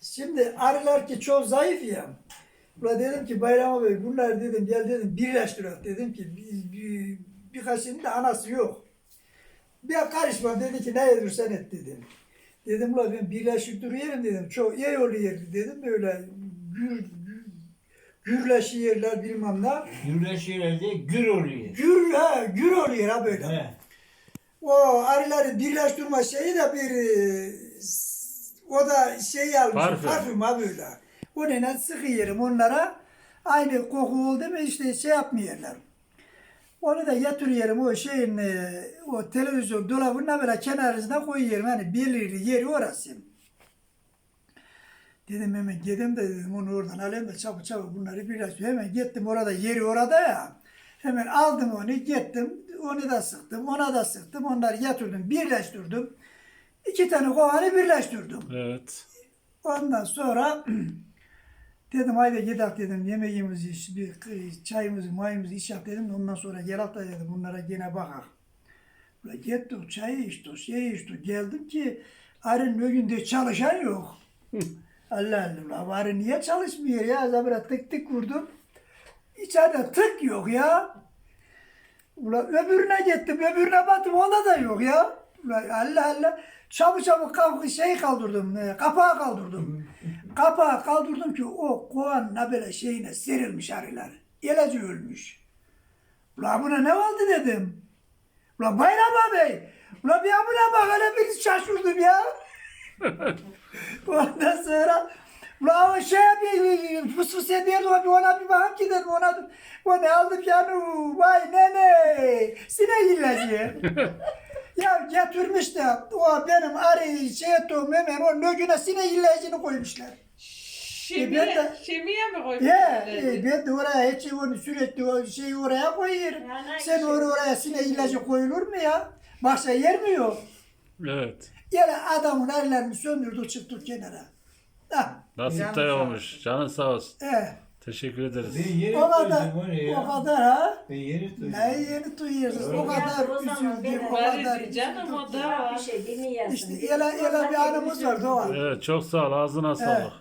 Şimdi arılar ki çok zayıf ya. Ula dedim ki Bayram Bey bunlar dedim gel dedim birleştirelim dedim ki bir, bir, birkaçının da anası yok. Bir karışma dedi ki ne yedirsen et dedim. Dedim ula ben birleşik duruyorum dedim. Çok iyi oluyor dedim böyle gür, gür, gürleşi yerler bilmem ne. Gürleşiyor diye gür oluyor. Gür ha gür oluyor ha böyle. He. O arıları birleştirme şeyi de bir o da şey almış Parfüm. parfüm, böyle. Onunla sıkıyorum onlara. Aynı koku oldu mu işte şey yapmıyorlar. Onu da yatırıyorum o şeyin e, o televizyon dolabına böyle kenarına koyuyorum. Hani belirli yeri orası. Dedim hemen gidelim de dedim onu oradan alayım da çabuk çabuk bunları birleştir. Hemen gittim orada yeri orada ya. Hemen aldım onu gittim. Onu da sıktım. Ona da sıktım. Onları yatırdım. Birleştirdim. İki tane kovanı birleştirdim. Evet. Ondan sonra dedim haydi gidelim dedim yemeğimizi iç, bir çayımızı mayımızı iç yap dedim. Ondan sonra gel hatta dedim bunlara gene bakak. Ula gittik çayı içtik, şey içtik. Geldim ki arın önünde çalışan yok. Allah Allah. Arı niye çalışmıyor ya? Zabıra tık tık vurdum. İçeride tık yok ya. Ula öbürüne gittim, öbürüne baktım onda da yok ya. Allah Allah. Çabuk çabuk kalk şey kaldırdım, e, kapağı kaldırdım. kapağı kaldırdım ki o kovanın böyle şeyine serilmiş arılar. Elacı ölmüş. Ula buna ne oldu dedim. Ula Bayram abi. Ula bir buna bak hele bir şaşırdım ya. Ondan sonra Ula o şey bir fıs fıs ediyordu bir ona bir bakıp gidelim ona onu aldım yani vay nene sine ilacı. ya getirmiş de o benim arıyı şey ettiğim hemen o nögüne sine ilacını koymuşlar. Şemiye, E, de- şemiye mi koydun? Ya e, ben de oraya hiç onu sürekli o şeyi oraya koyuyorum. Sen oraya, oraya sine ilacı koyulur mu ya? Başka yer mi yok? Evet. Yani adamın ellerini söndürdü çıktı kenara. Ha, Nasip de olmuş. Canın sağ olsun. evet. Teşekkür ederiz. Ben yeri O kadar, ya. o kadar ha. Ben yeri duydum. Ne yeni duyuyorsunuz, o Evet. kadar üzüldüm, o kadar canım üzüldüm. o da. Bir şey dinleyesin. İşte ele, ele bir anımız var Doğan. Evet çok sağ ol. Ağzına sağlık.